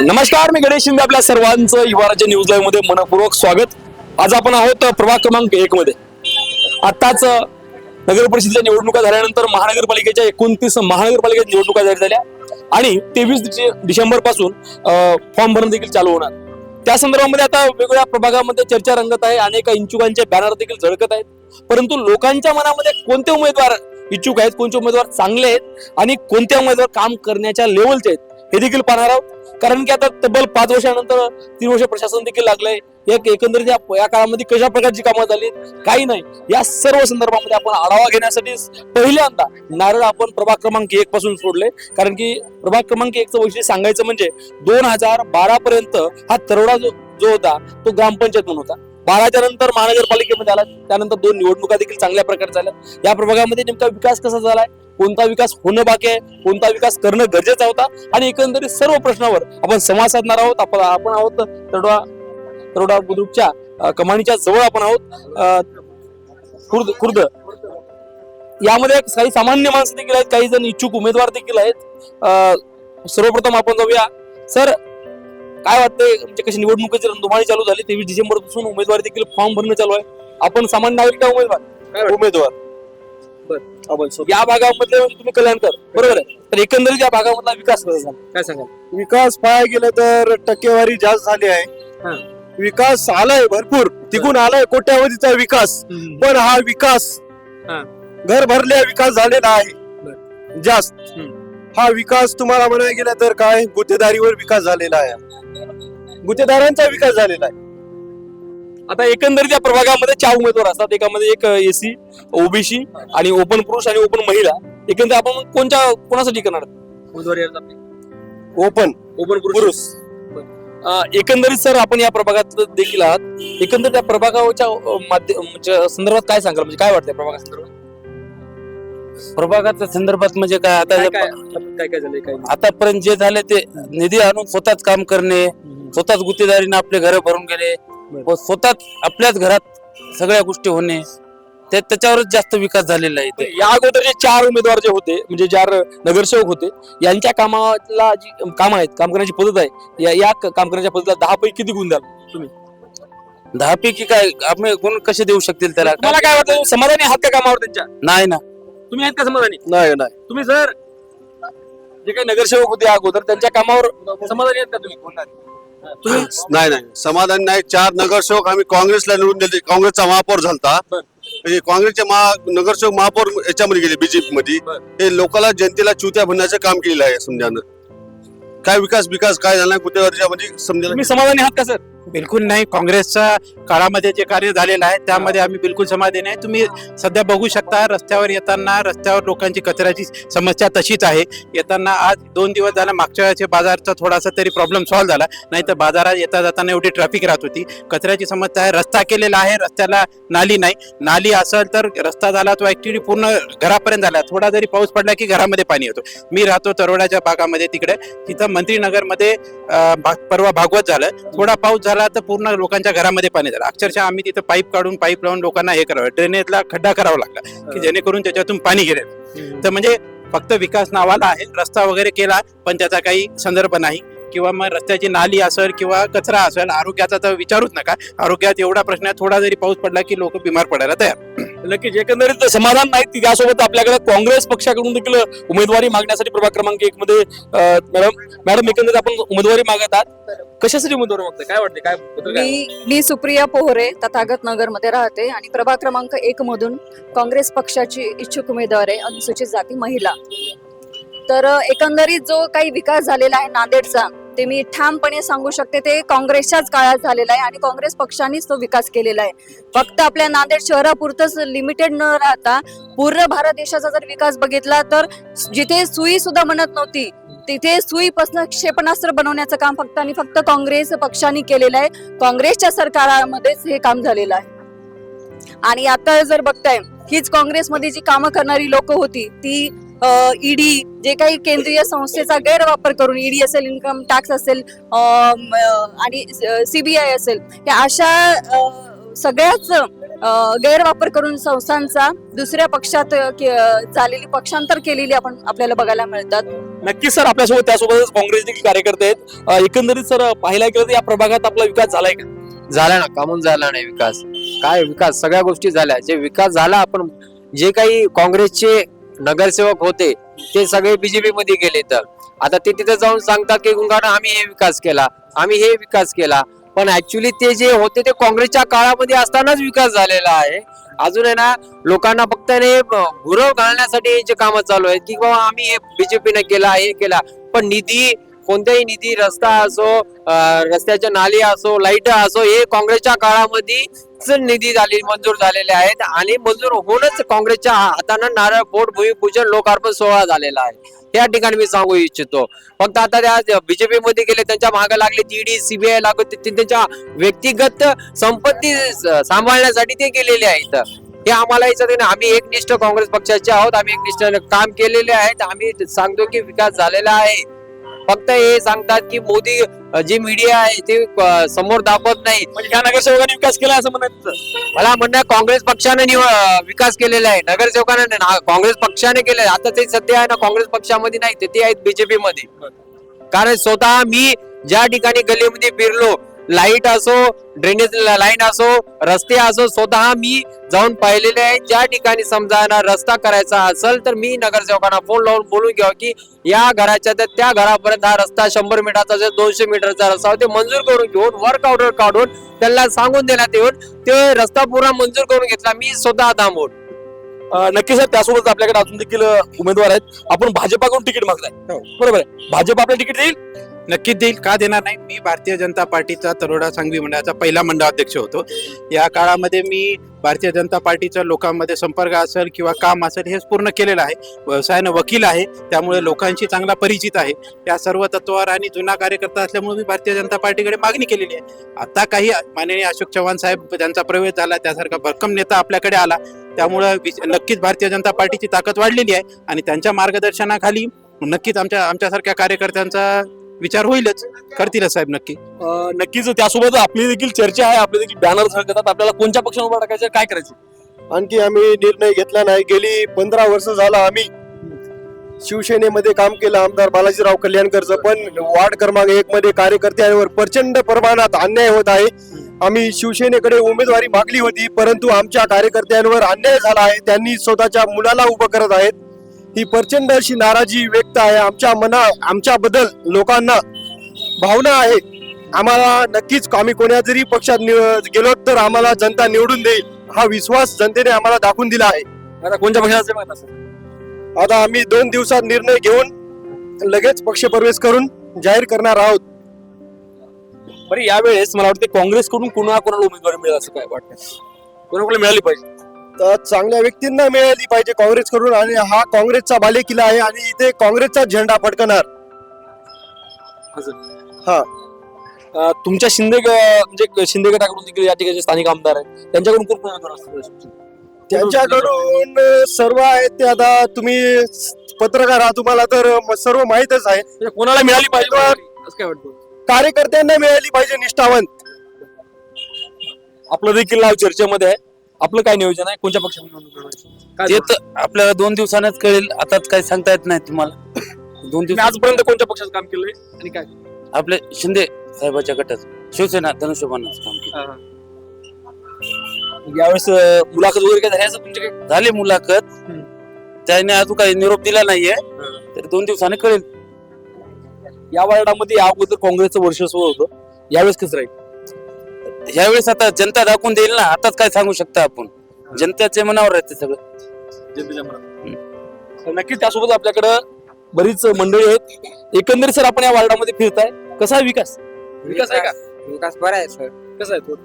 नमस्कार मी गणेश शिंदे आपल्या सर्वांचं युवाराज्य न्यूज लाईव्हमध्ये मनपूर्वक स्वागत. आज आपण आहोत प्रभाग क्रमांक एक मध्ये. आताच नगर परिषदेच्या निवडणुका झाल्यानंतर महानगरपालिकेच्या एकोणतीस महानगरपालिकेच्या निवडणुका जाहीर झाल्या आणि तेवीस डिसेंबरपासून फॉर्म भरणं देखील चालू होणार. त्या संदर्भामध्ये आता वेगवेगळ्या प्रभागामध्ये चर्चा रंगत आहे. अनेक इच्छुकांचे बॅनर देखील झळकत आहेत. परंतु लोकांच्या मनामध्ये कोणते उमेदवार इच्छुक आहेत कोणते उमेदवार चांगले आहेत आणि कोणते उमेदवार काम करण्याच्या लेवलचे आहेत हे देखील पाहणार आहोत. कारण की आता तब्बल पाच वर्षानंतर तीन वर्ष प्रशासन देखील लागलंय. एक एकंदरीत या या काळामध्ये कशा प्रकारची कामं झाली काही नाही. या सर्व संदर्भामध्ये आपण आढावा घेण्यासाठी पहिल्यांदा नारळ आपण प्रभाग क्रमांक एक पासून सोडले. कारण की प्रभाग क्रमांक एकचं वैशिष्ट्य सांगायचं म्हणजे दोन हजार बारा पर्यंत हा तरोडा जो जो होता तो ग्रामपंचायत म्हणून होता. बाराच्या नंतर महानगरपालिकेमध्ये आला. त्यानंतर दोन निवडणुका देखील चांगल्या प्रकारे झाल्या. या प्रभागामध्ये नेमका विकास कसा झालाय? कोणता विकास होणं बाकी आहे? कोणता विकास करणं गरजेचा होता? आणि एकंदरीत सर्व प्रश्नावर आपण संवाद साधणार आहोत. आपण आपण आहोत तरोडा तरोडा बुद्रुकच्या कमानीच्या जवळ आपण आहोत. खुर्द खुर्द. यामध्ये काही सामान्य माणसं देखील आहेत. काही जण इच्छुक उमेदवार देखील आहेत. सर्वप्रथम आपण जाऊया. सर काय वाटतंय? म्हणजे कशी निवडणुकीची रणधुमाळी चालू झाली तेवीस डिसेंबरपासून उमेदवार देखील फॉर्म भरणं चालू आहे. आपण सामान्य नागरिक का उमेदवार? उमेदवार. या म्हणजे तुम्ही कल्याणकर बरोबर आहे? तर एकंदरीत या भागामधला विकास कसा झाला? काय सांगाल? विकास पाहायला गेलं तर टक्केवारी जास्त झाली हा. आहे विकास आलाय भरपूर. तिकून आलाय कोट्यावधीचा विकास. पण हा विकास हा. घर भरल्या विकास झालेला आहे. जास्त. हा विकास तुम्हाला म्हणायला गेला तर काय? गुत्तेदारीवर विकास झालेला आहे. गुत्तेदारांचा विकास झालेला आहे. आता एकंदरीत या प्रभागामध्ये चार उमेदवार असतात. एकामध्ये एक एसी ओबीसी आणि ओपन पुरुष आणि ओपन महिला. एकंदरीत आपण कोणत्या कोणासाठी करणार? उमेदवारी अर्ज आपली? ओपन ओपन पुरुष. अं, एकंदरीत सर आपण या प्रभागात देखील आहात. एकंदरीत या प्रभागाच्या अं, माध्य- म्हणजे संदर्भात काय सांगाल? म्हणजे काय वाटतंय प्रभागा संदर्भात प्रभागाच्या संदर्भात म्हणजे काय? आता काय जे- काय काय काय झालंय काय आतापर्यंत जे झाले ते निधी आणून स्वतःच काम करणे स्वतःच गुत्तेदारीने आपले घर भरून गेले व स्वतःच आपल्याच घरात सगळ्या गोष्टी होणे ते त्याच्यावरच जास्त विकास झालेला आहे इथे. या अगोदर जे चार उमेदवार जे होते म्हणजे चार नगरसेवक होते यांच्या कामाला जी काम आहेत काम करण्याची पद्धत आहे या या क- काम करण्याच्या पद्धतीला दहा पैकी किती गुण द्याल तुम्ही? दहा पैकी काय? आपण गुण कसे देऊ शकतील त्याला? मला काय वाटतं तुम्ही समाधानी आहात का कामावर त्यांच्या? नाही ना. तुम्ही आहेत का समाधानी? नाही नाही. तुम्ही सर जे काही नगरसेवक होते अगोदर त्यांच्या कामावर समाधानी आहेत का तुम्ही? तुम्ही नाही नाही. समाधान नाही. चार नगरसेवक आम्ही काँग्रेसला निवडून दिले. काँग्रेसचा महापौर झालता. बर. म्हणजे काँग्रेसचे महा नगरसेवक महापौर याच्यामध्ये गेले बीजेपी मध्ये बर. हे लोकांना जनतेला चुत्या बनण्याचं काम केलेलं आहे समजानं काय विकास विकास काय झाला कुठे मध्ये समजायला तुम्ही समाधानी आहात का सर? बिलकुल नाही. काँग्रेसच्या काळामध्ये जे कार्य झालेलं आहे त्यामध्ये आम्ही बिलकुल समाधानी आहे तुम्ही सध्या बघू शकता रस्त्यावर येताना रस्त्यावर लोकांची कचऱ्याची समस्या तशीच आहे. येताना आज दोन दिवस झाला मागच्या वेळेचे बाजारचा थोडासा तरी प्रॉब्लेम सॉल्व्ह झाला. नाही तर बाजारात येता जाताना एवढी ट्रॅफिक राहत होती. कचऱ्याची समस्या आहे. रस्ता केलेला आहे रस्त्याला नाली नाही. नाली असेल तर रस्ता झाला तो ॲक्च्युली पूर्ण घरापर्यंत झाला. थोडा जरी पाऊस पडला की घरामध्ये पाणी येतो. मी राहतो तरोड्याच्या भागामध्ये तिकडे. तिथं मंत्रीनगरमध्ये परवा भागवत झालं. थोडा पाऊस झाला तर पूर्ण लोकांच्या घरामध्ये पाणी झालं. अक्षरशः आम्ही तिथं पाईप काढून पाईप लावून लोकांना हे करावं ड्रेनेजला खड्डा करावा लागला की जेणेकरून त्याच्यातून पाणी गेले. तर म्हणजे फक्त विकास नावाला आहे रस्ता वगैरे केला पण त्याचा काही संदर्भ नाही. किंवा मग रस्त्याची नाली असेल किंवा कचरा असेल आरोग्याचा तर विचारूच नका. आरोग्यात एवढा प्रश्न आहे थोडा जरी पाऊस पडला की लोक बिमार पडायला तयार. नक्कीच एकंदरीत समाधान नाही त्यासोबत आपल्याकडे काँग्रेस पक्षाकडून देखील उमेदवारी मागण्यासाठी प्रभाग क्रमांक एक मध्ये मॅडम मॅडम एकंदरीत आपण उमेदवारी मागत आहात. कशासाठी उमेदवारी मागताय? काय वाटते काय? मी मी सुप्रिया पोहरे तथागत नगरमध्ये राहते आणि प्रभाग क्रमांक एक मधून काँग्रेस पक्षाची इच्छुक उमेदवार आहे अनुसूचित जाती महिला. तर एकंदरीत जो काही विकास झालेला आहे नांदेडचा ते मी ठामपणे सांगू शकते ते काँग्रेसच्याच काळात झालेला आहे आणि काँग्रेस पक्षानेच तो विकास केलेला आहे. फक्त आपल्या नांदेड शहरापुरतच लिमिटेड न राहता पूर्ण भारत देशाचा जर विकास बघितला तर जिथे सुई सुद्धा म्हणत नव्हती तिथे सुईपासून क्षेपणास्त्र बनवण्याचं काम फक्त आणि फक्त काँग्रेस पक्षाने केलेलं आहे. काँग्रेसच्या सरकारामध्येच हे काम झालेलं आहे. आणि आता जर बघताय हीच काँग्रेसमध्ये जी कामं करणारी लोक होती ती ईडी जे काही केंद्रीय संस्थेचा गैरवापर करून ईडी असेल इन्कम टॅक्स असेल आणि सीबीआय असेल या अशा सगळ्याच गैरवापर करून संस्थांचा दुसऱ्या पक्षात झालेली पक्षांतर केलेली आपण आपल्याला बघायला मिळतात. नक्कीच सर आपल्यासोबत त्यासोबतच काँग्रेस देखील कार्यकर्ते आहेत. एकंदरीत सर पाहायला गेलं तर या प्रभागात आपला विकास झालाय का? झाला ना कामून झाला नाही विकास. काय विकास? सगळ्या गोष्टी झाल्या. जे विकास झाला आपण जे काही काँग्रेसचे नगरसेवक होते ते सगळे बीजेपी मध्ये गेले तर. आता ते तिथे जाऊन सांगतात की गुंगाणा आम्ही हे विकास केला आम्ही हे विकास केला. पण ऍक्च्युली ते जे होते ते काँग्रेसच्या काळामध्ये असतानाच विकास झालेला आहे. अजून आहे ना लोकांना फक्त हे गुरव घालण्यासाठी यांचे काम चालू आहेत की बाबा आम्ही हे बीजेपीने केला हे केला. पण निधी कोणत्याही निधी रस्ता असो रस्त्याच्या नाली असो लाइट असो हे काँग्रेसच्या काळामध्ये काळामध्येच निधी झाली मंजूर झालेले आहेत आणि मंजूर होऊनच काँग्रेसच्या हातानं नारळ बोट भूमिपूजन लोकार्पण सोहळा झालेला आहे. या ठिकाणी मी सांगू इच्छितो. फक्त आता त्या बीजेपी मध्ये गेले त्यांच्या मागे लागले ईडी सीबीआय लागू त्यांच्या व्यक्तिगत संपत्ती सांभाळण्यासाठी ते गेलेले आहेत. हे आम्हाला याच्यात आम्ही एकनिष्ठ काँग्रेस पक्षाचे आहोत आम्ही एकनिष्ठ काम केलेले आहेत आम्ही सांगतो की विकास झालेला आहे. फक्त हे सांगतात की मोदी जी मीडिया आहे ते समोर दाखवत नाही. म्हणजे ह्या नगरसेवकांनी विकास केला असं म्हणायचं. मला म्हणणं काँग्रेस पक्षाने विकास केलेला आहे. नगरसेवकांना नाही, काँग्रेस पक्षाने केलेला. आता ते सध्या आहे ना काँग्रेस पक्षामध्ये नाही ते- ते आहेत बीजेपी मध्ये. कारण स्वतः मी ज्या ठिकाणी गल्लीमध्ये फिरलो लाइट असो ड्रेनेज लाईन असो रस्ते असो स्वतः मी जाऊन पाहिलेले आहे. ज्या ठिकाणी समजा ना रस्ता करायचा असेल तर मी नगरसेवकांना फोन लावून बोलून घ्यावं की या घराच्या तर त्या घरापर्यंत हा रस्ता शंभर मीटरचा असेल दोनशे मीटरचा रस्ता ते मंजूर करून घेऊन वर्क ऑर्डर काढून त्यांना सांगून देण्यात येऊन ते रस्ता पुरा मंजूर करून घेतला. मी स्वतः थांबून अं, नक्कीच सर त्यासोबत आपल्याकडे अजून देखील उमेदवार आहेत. आपण भाजपाकडून तिकीट मागताय. बरोबर आहे. भाजप आपल्याला तिकीट देईल? नक्कीच देईल. का देणार नाही? मी भारतीय जनता पार्टीचा तरोडा सांगवी मंडळाचा पहिला मंडळाध्यक्ष होतो. या काळामध्ये मी भारतीय जनता पार्टीच्या लोकांमध्ये संपर्क असेल किंवा काम असेल हे पूर्ण केलेलं आहे. व्यवसायानं वकील आहे. त्यामुळे लोकांशी चांगला परिचित आहे. या सर्व तत्वावर आणि जुना कार्यकर्ता असल्यामुळे मी भारतीय जनता पार्टीकडे मागणी केलेली आहे. आता काही माननीय अशोक चव्हाण साहेब ज्यांचा प्रवेश झाला. त्यासारखा भरकम नेता आपल्याकडे आला. त्यामुळं नक्कीच भारतीय जनता पार्टीची ताकद वाढलेली आहे आणि त्यांच्या मार्गदर्शनाखाली नक्कीच आमच्या आमच्यासारख्या कार्यकर्त्यांचा विचार होईलच. करतीलच साहेब नक्की. अं, नक्कीच त्यासोबत आपली देखील चर्चा आहे. आपले देखील बॅनर झळकतात आपल्याला कोणत्या पक्षाने उभा टाकायचं काय करायचं? आणखी आम्ही निर्णय घेतला नाही. गेली पंधरा वर्ष झाला आम्ही शिवसेनेमध्ये काम केलं. आमदार बालाजीराव कल्याणकरचं. पण वार्ड क्रमांक एक मध्ये कार्यकर्त्यांवर प्रचंड प्रमाणात अन्याय होत आहे. आम्ही शिवसेनेकडे उमेदवारी मागली होती. परंतु आमच्या कार्यकर्त्यांवर अन्याय झाला आहे. त्यांनी स्वतःच्या मुलाला उभं करत आहेत. ही प्रचंड अशी नाराजी व्यक्त आहे. आमच्या मना आमच्या बद्दल लोकांना भावना आहे. आम्हाला नक्कीच आम्ही कोण्या जरी पक्षात गेलो तर आम्हाला जनता निवडून देईल हा विश्वास जनतेने आम्हाला दाखवून दिला आहे. आता कोणत्या पक्षाचे? आता आम्ही दोन दिवसात निर्णय घेऊन लगेच पक्षप्रवेश करून जाहीर करणार आहोत. बरं यावेळेस मला वाटतं काँग्रेसकडून कुणा कोणाला उमेदवारी मिळेल असं काय वाटतं? कोणाकोणाला मिळाली पाहिजे? चांगल्या व्यक्तींना मिळाली पाहिजे काँग्रेसकडून आणि हा काँग्रेसचा बालेकिल्ला आहे आणि इथे काँग्रेसचा झेंडा फडकणार. हा. अं, तुमच्या शिंदे ग- म्हणजे शिंदे गटाकडून देखील या ठिकाणी स्थानिक आमदार आहेत. त्यांच्याकडून कोण कोण उमेदवार असतील? त्यांच्याकडून अं, सर्व आहेत ते आता. तुम्ही पत्रकार आहात तुम्हाला तर म- सर्व माहीतच आहे. म्हणजे कोणाला मिळाली पाहिजे असं काय वाटतं कार्यकर्त्यांना मिळाली पाहिजे निष्ठावंत. आपलं देखील नाव चर्चेमध्ये आहे. आपलं काय नियोजन आहे? कोणत्या पक्षाने निवडणूक लढवायची? काय ते? तर आपल्याला दोन दिवसानच कळेल. आताच काही सांगता येत नाही तुम्हाला. दोन तुम्ही दिवस आजपर्यंत कोणत्या पक्षाचं काम केलंय? आणि काय? आपले शिंदे साहेबाच्या गटात. शिवसेना धनुष्यबाणाचं काम केलं. यावेळेस अं, मुलाखत वगैरे काय झाली असं तुमच्या काही झाली मुलाखत. त्याने अजून काही निरोप दिला नाहीये. तर दोन दिवसाने कळेल. या वार्डामध्ये या अगोदर काँग्रेसचं वर्चस्व होतं. यावेळेस कसं राहील? ह्यावेळेस आता जनता दाखवून देईल ना आताच काय सांगू शकता आपण. जनतेच्या मनावर राहते सगळं. जनतेच्या मनात तर नक्कीच त्यासोबत आपल्याकडं बरीच मंडळी आहेत. एकंदरीत सर आपण या वार्डामध्ये फिरताय. कसा आहे विकास? विकास आहे का? विकास बरा आहे सर. कसा आहे तो?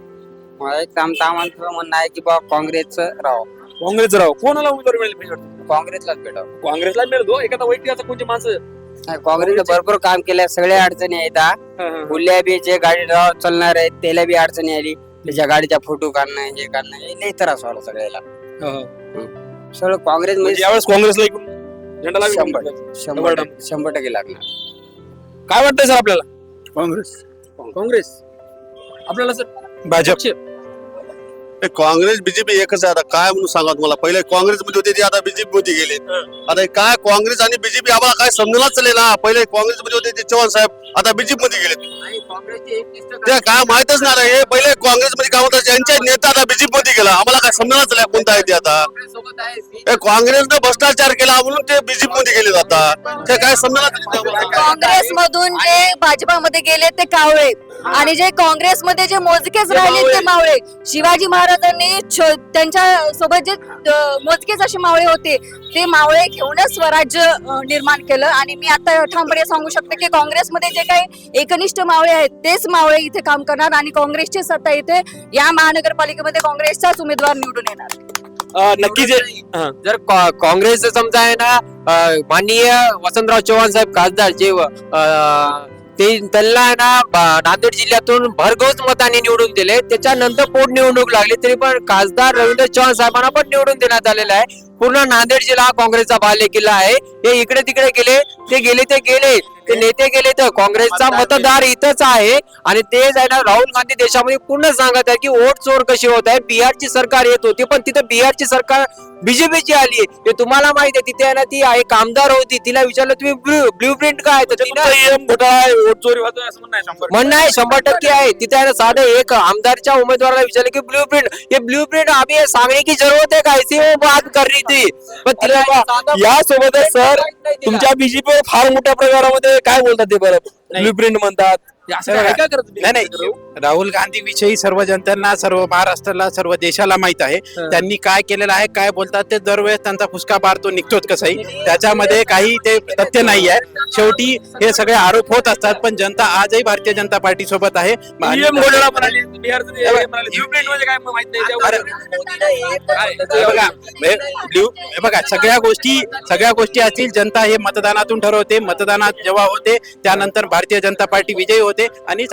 मला एक ताम तामांचं म्हणणं आहे की बा काँग्रेसचं राव काँग्रेस राव कोणाला उमेदवारी मिळाली? पाहिजे वाटतं? काँग्रेसलाच भेटावं. काँग्रेसला मिळतो एखादा वैयक्तिक कोणते माणसं काँग्रेसनं भरपूर काम केलं सगळ्या अडचणी आहेत हा. फुल्या बी जे गाडी चालणार आहेत त्याला बी अडचणी आली. त्याच्या गाडीचा फोटो काढणं हे काढणं हे लई त्रास व्हायला सगळ्याला. सगळं काँग्रेस म्हणजे यावेळेस काँग्रेसला झेंडा लागेल शंभर. काँग्रेसला. शंभर टक्के- शंभर टक्के लागणार. काय वाटतंय सर आपल्याला? काँग्रेस. काँग्रेस. आपल्याला सर भाजप. काँग्रेस बीजेपी एकच आहे आता. काय म्हणून सांगा तुम्हाला? पहिले काँग्रेसमध्ये होते ते आता बीजेपी मध्ये गेले आता हे काय काँग्रेस आणि बीजेपी आम्हाला काय समजूनच चालेल ना? पहिले काँग्रेसमध्ये होते ते चव्हाण साहेब आता बीजेपी मध्ये गेले ते काय माहितच नाही आता. हे पहिले काँग्रेसमध्ये काम होतं ज्यांचे नेता आता बीजेपी मध्ये गेला. आम्हाला काय समजूनच चालेल कोणता आहे ते आता. हे काँग्रेसनं भ्रष्टाचार केला म्हणून ते बीजेपी मध्ये गेले आता. ते काय समजूनच काँग्रेस मधून जे भाजपामध्ये गेले ते कावळे. आणि जे काँग्रेसमध्ये जे मोजकेच राहिले ते मावळे. शिवाजी महाराजांनी त्यांच्यासोबत जे मोजकेच असे मावळे होते ते मावळे घेऊनच स्वराज्य निर्माण केलं. आणि मी आता ठामपणे सांगू शकते की काँग्रेसमध्ये जे काही एकनिष्ठ मावळे आहेत तेच मावळे इथे काम करणार. आणि काँग्रेसची सत्ता इथे या महानगरपालिकेमध्ये काँग्रेसचाच उमेदवार निवडून येणार. नक्की जे हा. जर का- काँग्रेसचं समजा आहे ना माननीय वसंतराव चव्हाण साहेब खासदार जे ते त्यांना आहे ना नांदेड जिल्ह्यातून भरघोस मताने निवडून दिले. त्याच्यानंतर पोटनिवडणूक लागली तरी पण खासदार रवींद्र चव्हाण साहेबांना पण निवडून देण्यात आलेला आहे. पूर्ण नांदेड जिल्हा हा काँग्रेसचा बाल्य किल्ला आहे. हे इकडे तिकडे गेले ते गेले ते गेले ते नेते गेले तर काँग्रेसचा मतदार इथंच आहे. आणि आहे ना राहुल गांधी देशामध्ये पूर्ण सांगत आहे की वोट चोर कशी होत आहे? बिहारची सरकार येत होती पण तिथे बिहारची सरकार बीजेपीची आली आहे. ते तुम्हाला माहिती आहे तिथे आहे ना ती एक आमदार होती. तिला विचारलं तुम्ही ब्ल्यू प्रिंट काय तर तिनं आहे, असं म्हणणं आहे शंभर आहे टक्के आहे. तिथे आहे ना साधं एक आमदारच्या उमेदवाराला विचारलं की ब्ल्यू प्रिंट ये ब्ल्यू प्रिंट ये सांगने की जरूरत है का? ऐसी वो बात कर रही थी पण तिला साधं- या सोबतच सर तुमच्या बीजेपी फार मोठ्या प्रकारामध्ये काय बोलतात ते बरं? ब्ल्यू प्रिंट म्हणतात. काय काय नाही नाही. राहुल गांधी विषयी सर्व जनतांना सर्व महाराष्ट्राला सर्व देशाला माहीत आहे. त्यांनी काय केलेलं आहे काय बोलतात ते दरवेळेस त्यांचा फुसका बार तो निघतोच कसाही. त्याच्यामध्ये काही ते तथ्य नाही आहे शेवटी हे सगळे आरोप होत असतात पण जनता आजही भारतीय जनता पार्टी सोबत आहे म्हणजे बघा सगळ्या गोष्टी सगळ्या गोष्टी असतील जनता हे मतदानातून ठरवते. मतदानात जेव्हा होते त्यानंतर भारतीय जनता पार्टी विजयी होते. आणि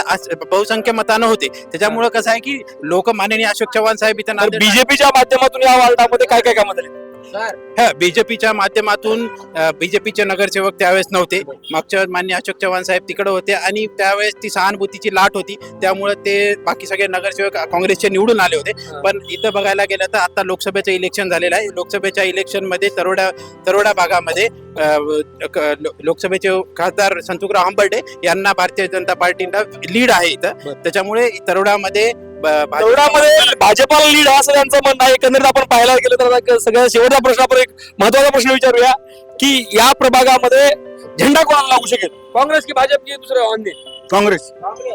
बहुसंख्य मतानं होते. त्याच्यामुळे कसं आहे की लोक माननीय अशोक चव्हाण साहेब इथं बीजेपीच्या माध्यमातून या वार्डामध्ये काय काय कामं झाले? हा बीजेपीच्या माध्यमातून बीजेपीचे नगरसेवक त्यावेळेस नव्हते. मागच्या मान्य अशोक चव्हाण साहेब तिकडे होते आणि त्यावेळेस ती सहानुभूतीची लाट होती. त्यामुळे ते बाकी सगळे नगरसेवक काँग्रेसचे निवडून आले होते. पण इथं बघायला गेलं तर आता लोकसभेचं इलेक्शन झालेलं आहे. लोकसभेच्या इलेक्शनमध्ये तरोडा तरोडा भागामध्ये लोकसभेचे खासदार संतुकराव हंबर्डे यांना भारतीय जनता पार्टीला लीड आहे इथं. त्याच्यामुळे तरोडामध्ये तेवढ्यामध्ये भाजपाला लीड असं त्यांचं म्हणणं आहे. एकंदरीत आपण पाहायला गेलं तर आता सगळ्यात शेवटचा प्रश्न आपण एक महत्त्वाचा प्रश्न विचारूया की या प्रभागामध्ये झेंडा कोणाला लागू शकेल? काँग्रेस की भाजप की दुसरं अन्य काँग्रेस.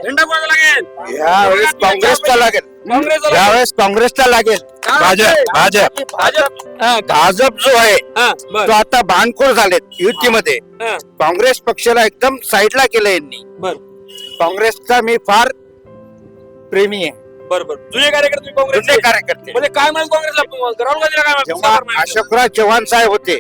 झेंडा कोणाला लागेल? यावेळेस काँग्रेसचा लागेल. काँग्रेस यावेळेस काँग्रेसला लागेल. भाजप भाजप. भाजप. हा, भाजप जो आहे हा, बरं. तो आता भानखोर झालेत युतीमध्ये. हा. काँग्रेस पक्षाला एकदम साईडला केलं यांनी. बर. काँग्रेसचा मी फार प्रेमी आहे. बरं बरं जुने कार्यकर्ते तुम्ही काँग्रेसचे जुने कार्यकर्ते. म्हणजे काय म्हणाल काँग्रेसला राहुल गांधीला काय म्हणाल? जेव्हा अशोकराव चव्हाण साहेब होते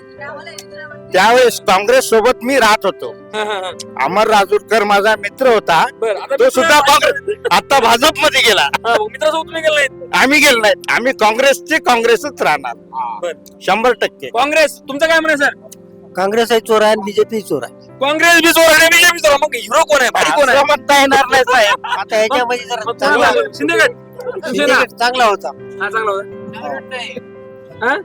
त्यावेळेस काँग्रेस सोबत मी राहत होतो. हा, हा, हा. अमर राजूरकर माझा मित्र होता. बरं आता तो सुद्धा काँग्रेस आता भाजपमध्ये गेला. हा, मित्रासोबत तुम्ही गेला नाहीत आम्ही गेलो नाही. आम्ही काँग्रेसचे काँग्रेसच राहणार. बरं. शंभर टक्के. काँग्रेस तुमचं काय म्हणणं आहे, सर? काँग्रेस आहे चोर आहे आणि बीजेपी चोर आहे. काँग्रेस बी चोर आणि बीजेपी चोर मग हिरो कोण आहे भारी कोण आहे येणार नाही साहेब आता याच्यामध्ये जरा मग कोणाला? शिंदेगड शिवसेना चांगला होता हा, चांगला होता. हा?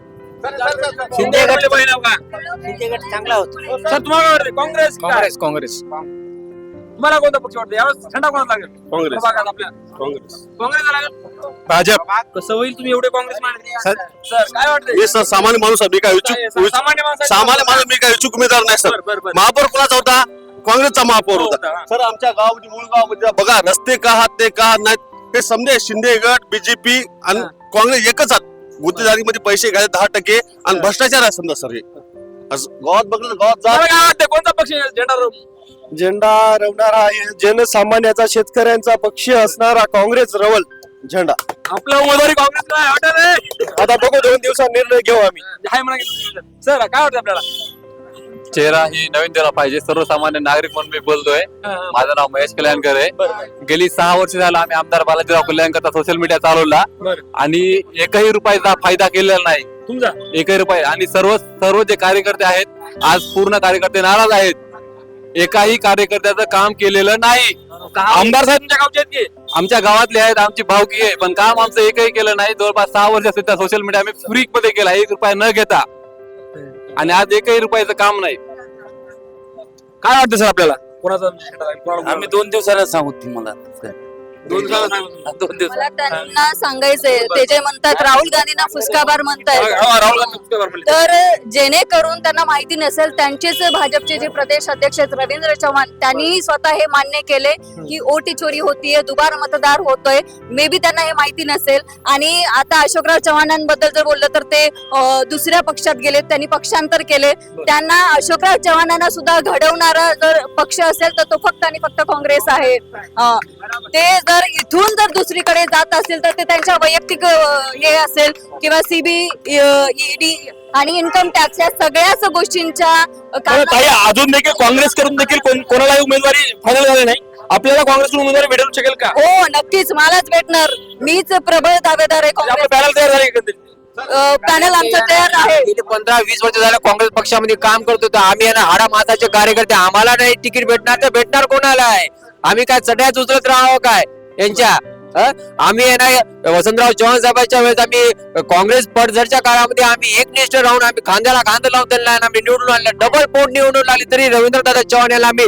का? शिंदेगड चांगला होता सर तुम्हाला काय? काँग्रेस की काय? काँग्रेस तुम्हाला कोणता पक्ष वाटतो? यावेळेस थंडा कोणाला लागेल? काँग्रेस. प्रभागात आपल्या. काँग्रेस. काँग्रेसला लागेल? भाजप. कसं होईल तुम्ही एवढे काँग्रेस मानले सर- सर काय वाटतंय? मी सर सामान्य माणूस आहे मी काय इच्छुक सामान्य माणसाचं- सामान्य माणूस मी काय इच्छुक उमेदवार नाही सर. बरं, बरं, बरं. महापौर कोणाचा होता? काँग्रेसचा महापौर हो, होता. सर आमच्या गावामध्ये मूळ गावामध्ये बघा रस्ते का आहात ते का आहात नाहीत हे समजे शिंदे गट बीजेपी आणि हा. काँग्रेस एकच आहेत. गुत्तेदारीमध्ये पैसे घ्यायचे दहा टक्के आणि भ्रष्टाचार आहे समजा सर हे. असं गावात बघलं तर गावात जा. तुम्हाला काय वाटतंय? कोणता पक्ष झेंडा? झेंडा रवणारा आहे. जनसामान्याचा शेतकऱ्यांचा पक्ष असणारा काँग्रेस रवल. झेंडा. आपला उमेदवारी काँग्रेसला आहे? आता बघू दोन दिवसात निर्णय घेऊ आम्ही. म्हणा की. सर काय वाटतं आपल्याला? चेहरा ही नवीन दिला पाहिजे. सर्वसामान्य नागरिक म्हणून मी बोलतोय. हा. माझं नाव महेश कल्याणकर आहे. गेली सहा वर्ष झालं आम्ही आमदार बालाजीराव कल्याणकरचा सोशल मीडिया चालवला. बरं. आणि एकही रुपयाचा फायदा केलेला नाही. तुमचा? एकही रुपये. आणि सर्व सर्व जे कार्यकर्ते आहेत आज पूर्ण कार्यकर्ते नाराज आहेत. एकाही कार्यकर्त्याचं काम केलेलं नाही. आमदार साहेब तुमच्या गावचे आहेत की? आमच्या गावातले आहेत आमची भावकी आहे पण काम आमचं एकही केलं नाही. जवळपास सहा वर्ष सुद्धा सोशल मीडिया आम्ही फ्री मध्ये केला एक रुपया न घेता. आणि आज एकही रुपयाचं काम नाही. काय वाटतं सर आपल्याला? कोणाचा? आम्ही दोन दिवसाला सांगू तुम्हाला. दोन. दोन दिवस. मला त्यांना सांगायचंय ते जे म्हणतात राहुल गांधींना फुसकाबार म्हणतायत. हा, राहुल गांधी पुस्तक वापरले. तर जेणेकरून त्यांना माहिती नसेल त्यांचेच भाजपचे जे प्रदेश अध्यक्ष आहेत रवींद्र चव्हाण त्यांनी स्वतः हे मान्य केले की ओटी चोरी होतीये दुबार मतदार होतोय. मे बी त्यांना हे माहिती नसेल. आणि आता अशोकराव चव्हाणांबद्दल जर बोललं तर ते दुसऱ्या पक्षात गेले त्यांनी पक्षांतर केले. त्यांना अशोकराव चव्हाणांना सुद्धा घडवणारा जर पक्ष असेल तर तो फक्त आणि फक्त काँग्रेस आहे. ते जर इथून जर दुसरीकडे जात असेल तर ते त्यांच्या वैयक्तिक हे असेल किंवा सीबी ईडी आणि इन्कम टॅक्स या सगळ्याच गोष्टींच्या अजून देखील काँग्रेस करून देखील कोण- कोणालाही उमेदवारी फायनल झाली नाही. आपल्याला काँग्रेसकडून उमेदवारी भेटू शकेल का? हो नक्कीच मलाच भेटणार. मीच प्रबळ दावेदार आहे काँग्रेस पॅनल तयार झाले एकंदरीत. पॅनल आमचं तयार आहे. गेली पंधरा वीस वर्ष झालं काँग्रेस पक्षामध्ये काम करतो तर आम्ही हाडा माताचे कार्यकर्ते. आम्हाला नाही तिकीट भेटणार तर भेटणार कोणाला आहे? आम्ही काय चढ्यात उचलत राहावं काय? यांच्या आम्ही आहे ना वसंतराव चव्हाण साहेबांच्या वेळेस आम्ही काँग्रेस पडझडच्या काळामध्ये आम्ही एकनिष्ठ राहून आम्ही खांद्याला खांदा लावून त्यांना आहे ना आम्ही निवडून आणलं. डबल पोट निवडून आली तरी रवींद्रदादा चव्हाण याला आम्ही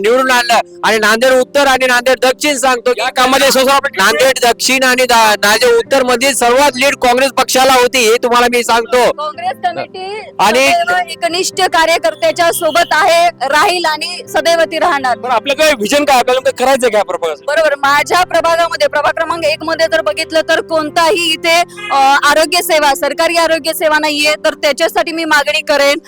निवडून आणलं. आणि नांदेड उत्तर आणि नांदेड दक्षिण सांगतो की कामामध्ये नांदेड दक्षिण आणि नांदेड उत्तरमध्ये सर्वात लीड काँग्रेस पक्षाला होती हे तुम्हाला मी सांगतो. काँग्रेस कमिटी आणि- एकनिष्ठ कार्यकर्त्याच्या सोबत आहे राहील आणि सदैव ती राहणार. बरं आपलं काय विजन काय? आपल्याला करायचं काय बरोबर. माझ्या प्रभागामध्ये प्रभाग क्रमांक एक मध्ये जर बघितलं तर कोणताही इथे आरोग्य सेवा सरकारी आरोग्य सेवा नाहीये तर त्याच्यासाठी मी मागणी करेन.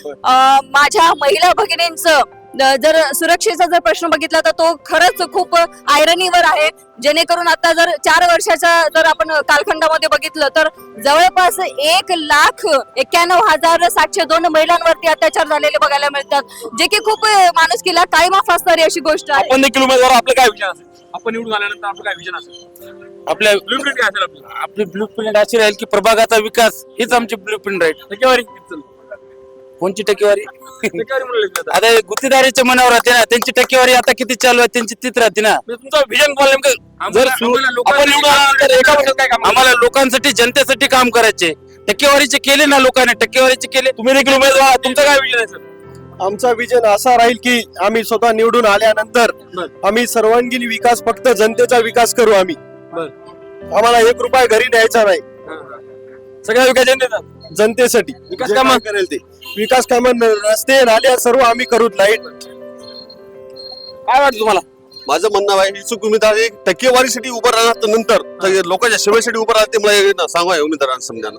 माझ्या महिला भगिनींचं जर सुरक्षेचा जर प्रश्न बघितला तर तो खरंच खूप आयरनीवर आहे. जेणेकरून आता जर चार वर्षाच्या जर आपण कालखंडामध्ये बघितलं तर जवळपास एक लाख एक्क्याण्णव हजार सातशे दोन महिलांवरती अत्याचार झालेले बघायला मिळतात. जे की खूप माणुसकीला कायमा असणारी अशी गोष्ट आहे. आपण देखील उमेदवार आपलं काय विजन असेल? आपण निवडून आल्यानंतर आपलं काय विजन असेल? आपल्या ब्लूप्रिंट काय असेल आपलं? आपली ब्लू प्रिंट अशी राहील की प्रभागाचा विकास हीच आमची ब्लू प्रिंट राहील. टक्केवारी किती? कोणची टक्केवारी? टक्केवारी म्हणून लिहिलं जातं. आता हे गुत्तेदारीच्या मनावर राहते ना त्यांची टक्केवारी आता किती चालू आहे त्यांची तीच राहते ना. म्हणजे तुमचं विजन नेमकं? जर आम्हाला- आपण एका वर्षात काय काम आम्हाला लोकांसाठी जनतेसाठी काम करायचे. टक्केवारीचे केले ना लोकांनी टक्केवारीचे केले. तुम्ही देखील उमेदवार आहात. तुमचं काय विजन आहे सर आमचा विजन असा राहील की आम्ही स्वतः निवडून आल्यानंतर आम्ही सर्वांगीण विकास फक्त जनतेचा विकास करू आम्ही. आम्हाला एक रुपया घरी न्यायचा नाही. सगळ्या विकास जनतेसाठी. विकास कामं? करेल ते. विकास कामं रस्ते नाल्या सर्व आम्ही करू लाइट. काय वाटतं तुम्हाला? माझं म्हणणं आहे इच्छुक उमेदवार एक टक्केवारीसाठी उभं राहणार तर नंतर. तर लोकांच्या सेवेसाठी उभं राहणार ते मला हे ना सांगा या उमेदवारांना समजानं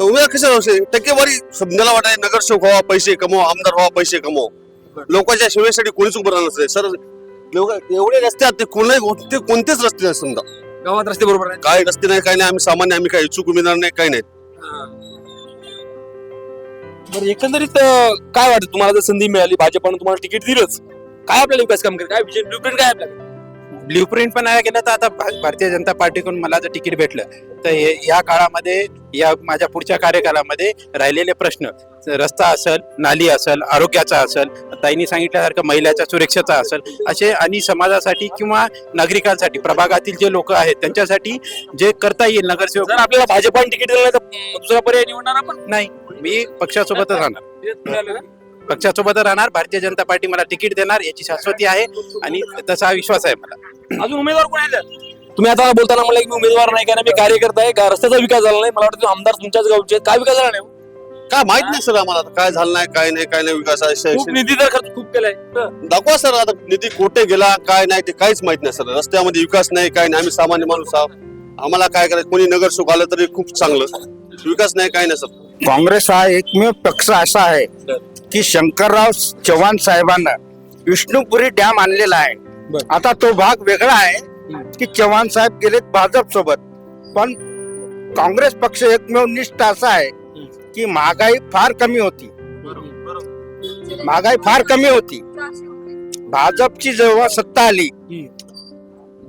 उमेदवार कशा राहू टक्केवारी समजायला वाटाय नगरसेवक व्हावा पैसे कमवा आमदार व्हावा पैसे कमवा. लोकांच्या सेवेसाठी कोणीच उभं राहणार नाही. सर लोक एवढे रस्ते आहेत ते कोणते ते कोणतेच रस्ते नाही समजा. गावात रस्ते बरोबर आहे काय रस्ते नाही काय नाही आम्ही सामान्य आम्ही काय इच्छुक उमेदवार नाही काय नाही. बरं एकंदरीत अं, काय वाटतं तुम्हाला? जर संधी मिळाली भाजपानं तुम्हाला तिकीट दिलंच. काय आपल्याला विकास काम करेल? काय विजन ब्लूप्रिंट काय आपल्याला? ब्ल्यू प्रिंट पण आहे गेलं तर आता भारतीय जनता पार्टीकडून मला जर तिकीट भेटलं तर या काळामध्ये या माझ्या पुढच्या कार्यकालामध्ये राहिलेले प्रश्न रस्ता असेल नाली असेल आरोग्याचा असेल ताईंनी सांगितल्यासारखं महिलाच्या सुरक्षेचा असेल असे आणि समाजासाठी किंवा नागरिकांसाठी प्रभागातील जे लोक आहेत त्यांच्यासाठी जे करता येईल नगरसेवक आपल्याला भाजपाने तिकीट दिलं तर दुसरा पर्याय निवडणार आपण नाही मी पक्षासोबतच राहणार? पक्षासोबत राहणार. भारतीय जनता पार्टी मला तिकीट देणार याची शाश्वती आहे. आणि तसा विश्वास आहे मला. अजून उमेदवार कोण आहेत? तुम्ही आता बोलताना म्हणलं की मी उमेदवार नाही कारण मी कार्यकर्ता आहे. का रस्त्याचा विकास झाला नाही. मला वाटतं तुम्ही आमदार तुमच्याच गावचे. आहेत. काय विकास झाला नाही काय माहीत नाही सर आम्हाला. काय झालं नाही काय नाही काय नाही विकास आहे. खूप निधी तर खर्च खूप केलाय. दाखवा सर आता निधी कुठे गेला काय नाही ते काहीच माहीत नाही सर. रस्त्यामध्ये विकास नाही काय नाही. आम्ही सामान्य माणूस आहोत. आम्हाला काय करायचं? कोणी नगरसेवक आलं तरी खूप चांगलं. विकास नाही काय नाही सर. काँग्रेस हा एकमेव पक्ष असा आहे. की शंकरराव चव्हाण साहेबांना विष्णुपुरी डॅम आणलेला आहे. आता तो भाग वेगळा आहे की चव्हाण साहेब गेलेत भाजप सोबत. पण काँग्रेस पक्ष एकमेव निष्ठ असा आहे की महागाई फार कमी होती. महागाई फार कमी होती. भाजपची जेव्हा सत्ता आली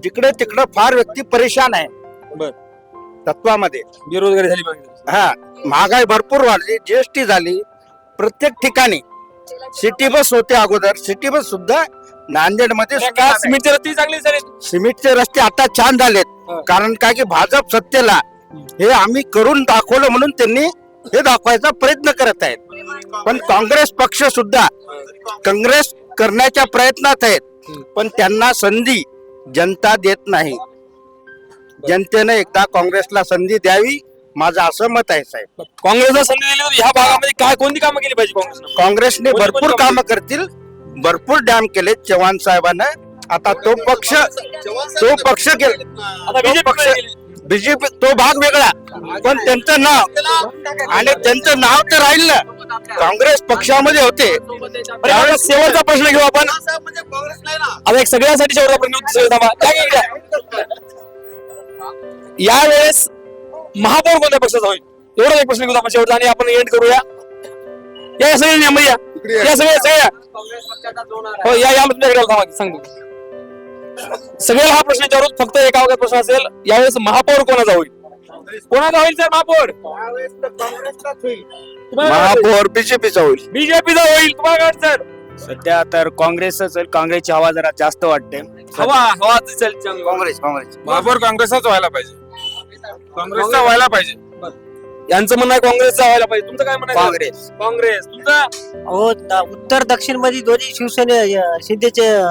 जिकडे तिकडे फार व्यक्ती परेशान आहे. तत्वामध्ये. बेरोजगारी झाली हा महागाई भरपूर वाढली जीएसटी झाली प्रत्येक ठिकाणी सिटी बस होते अगोदर. सिटी बस सुद्धा नांदेडमध्ये त्या काळात सिमेंटची रस्ते चांगली झाली. सिमेंटचे रस्ते आता छान झालेत. कारण काय की भाजप सत्तेला हे आम्ही करून दाखवलं म्हणून त्यांनी हे दाखवायचा प्रयत्न करत आहेत. पण काँग्रेस पक्ष सुद्धा काँग्रेस करण्याच्या प्रयत्नात आहेत. पण त्यांना संधी जनता देत नाही. जनतेने एकदा काँग्रेसला संधी द्यावी. माझं असं मत आहे साहेब. काँग्रेसला संधी दिली तर ह्या भागामध्ये काय कोणती कामं केली पाहिजे काँग्रेसनं? काँग्रेसने कोणी भरपूर कोणी कामं करतील. भरपूर डॅम केले चव्हाण साहेबांना. आता तो पक्ष तो पक्ष केला आता पक्ष बीजेपी तो भाग वेगळा. पण त्यांचं नाव आणि त्यांचं नाव तर राहील ना. काँग्रेस पक्षामध्ये होते. बरं, आता शेवटचा प्रश्न घेऊ आपण. आता एक सगळ्यांसाठी शेवटचा प्रश्न घेऊ. सगळे थांबा. काय काय काय? यावेळेस महापौर कोणत्या पक्षाचा होईल. एवढाच एक प्रश्न घेऊ आपण शेवटचा आणि आपण एंड करूया. या या. सगळे नियम या. या सगळे सगळ्या. हो या या तुमच्याकडे सांगतो सगळ्याला हा प्रश्न विचारू फक्त एका वगैरे प्रश्न असेल यावेळेस महापौर कोणाचा होईल? कोणाचा होईल सर महापौर? महापौर बीजेपीचा होईल. बीजेपीचा होईल तुम्हाला काय सर? सध्या तर काँग्रेसच काँग्रेसची हवा जरा जास्त वाटते. हवा हवा चल चल. काँग्रेस काँग्रेस. महापौर काँग्रेसचाच व्हायला पाहिजे. काँग्रेसचा व्हायला पाहिजे. यांचं म्हणणं आहे काँग्रेसचा व्हायला पाहिजे. तुमचं काय म्हणणं आहे? काँग्रेस. काँग्रेस. तुमचं? हो द- उत्तर दक्षिणमध्ये दोन्ही शिवसेने अ, शिंदेचे अ,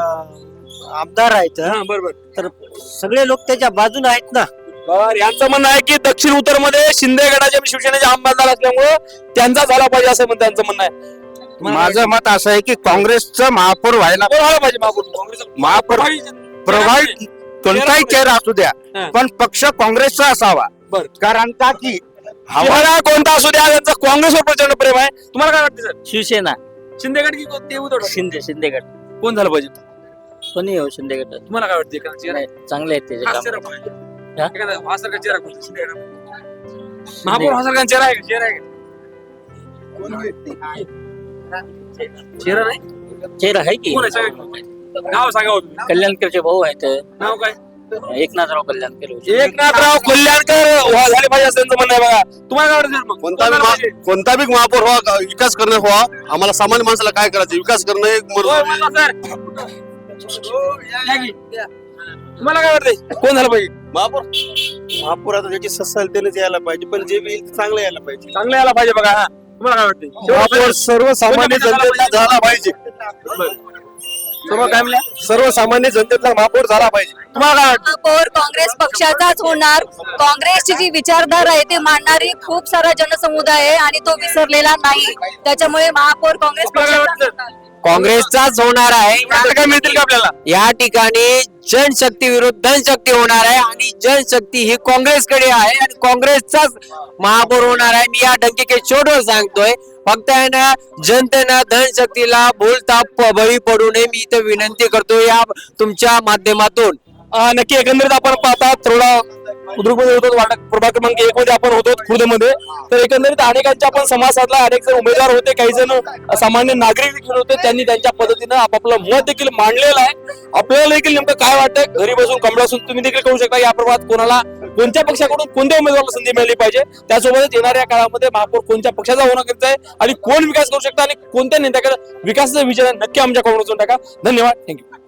आमदार आहेत हा. बरोबर. तर सगळे लोक त्याच्या बाजूने आहेत ना. बरं, यांचं म्हणणं आहे की दक्षिण उत्तरमध्ये शिंदे गटाचे आणि शिवसेनेचे आमदार असल्यामुळे त्यांचा झाला पाहिजे असं म्हणतं त्यांचं म्हणणं आहे. माझं मत असं आहे की काँग्रेसचं महापौर व्हायला कोण व्हायला पाहिजे महापौर? काँग्रेसचा महापौर प्रभावी कोणताही चेहरा असू द्या. पण पक्ष काँग्रेसचा असावा. कारण का की हवा चेहरा कोणता असू द्या त्यांचं काँग्रेसवर प्रचंड प्रेम आहे. तुम्हाला काय वाटतं सर? शिवसेना. शिंदे गट की कोणते? उद्धव शिंदे शिंदेगड. कोण झालं पाहिजे? कोणी हो शिंदेगड? तुम्हाला काय वाटतं एखादा चेहरा? चांगले आहेत त्याचे हा काम. चेहरा कोण आहे? हा? एखादा वासारखा चेहरा. महापौर वासारखा चेहरा आहे का? चेहरा आहे का? चेहरा नाही? चेहरा आहे की? कोण आहे? सांगा नाव सांगा हो तुम्ही. कल्याणकरचे भाऊ आहेत नाव काय एकनाथराव कल्याणकर एकनाथराव कल्याणकर व्हा- झाले पाहिजे असं त्यांचं म्हणणं आहे बघा तुम्हाला काय वाटतं sir मग? कोणता बी पाहिजे? कोणता बी महापौर व्हा विकास करणं व्हा आम्हाला सामान्य माणसाला काय करायचं विकास करणं एक मर्जी. बोला, sir. या की. तुम्हाला काय वाटतंय कोण झालं पाहिजे महापौर महापौर आता त्याची ससल त्यानेच यायला पाहिजे पण जे बी येईल ते चांगलं यायला पाहिजे चांगलं यायला पाहिजे बघा हा तुम्हाला काय वाटतंय महापौर सर्वसामान्य जनतेतला झाला पाहिजे सर्व काय सर्वसामान्य जनतेतला महापौर झाला पाहिजे. तुम्हाला काय वाटतं महापौर काँग्रेस पक्षाचाच होणार. काँग्रेसची जी विचारधारा आहे ते मांडणारी खूप सारा जनसमुदाय आहे आणि तो विसरलेला नाही. त्याच्यामुळे महापौर काँग्रेस पक्षाचा वाटतं काँग्रेसचाच होणार आहे. आता काय मिळतील का आपल्याला? या ठिकाणी जनशक्ती विरुद्ध धनशक्ती होणार आहे आणि जनशक्ती ही काँग्रेसकडे आहे आणि काँग्रेसचाच महापौर होणार आहे. मी या डंकेके चोटवर सांगतोय. फक्त आहे ना जनतेनं धनशक्तीला बोलता बळी पडू नये. मी इथं विनंती करतो या तुमच्या माध्यमातून. नक्की एकंदरीत आपण पाहता थोडा बुद्रुकमध्ये होतो प्रभाग क्रमांक एक मध्ये आपण होतो खुर्दमध्ये. तर एकंदरीत अनेकांच्या आपण संवाद साधला अनेक जण उमेदवार होते काही जण सामान्य नागरिक देखील होते त्यांनी त्यांच्या पद्धतीनं आपापलं मत देखील मांडलेलं आहे. आपल्याला देखील नेमकं काय वाटतं घरी बसून कमळ असून तुम्ही देखील करू शकता. या प्रभागात कोणाला कोणत्या पक्षाकडून कोणत्या उमेदवाराला संधी मिळाली पाहिजे? त्यासोबतच येणाऱ्या काळामध्ये महापौर कोणत्या पक्षाचा होणं गरजेचं आहे? आणि कोण विकास करू शकता? आणि कोणत्या नेत्याकडे विकासाचा विचार नक्की आमच्या कॉमेंट टाका. धन्यवाद. थँक्यू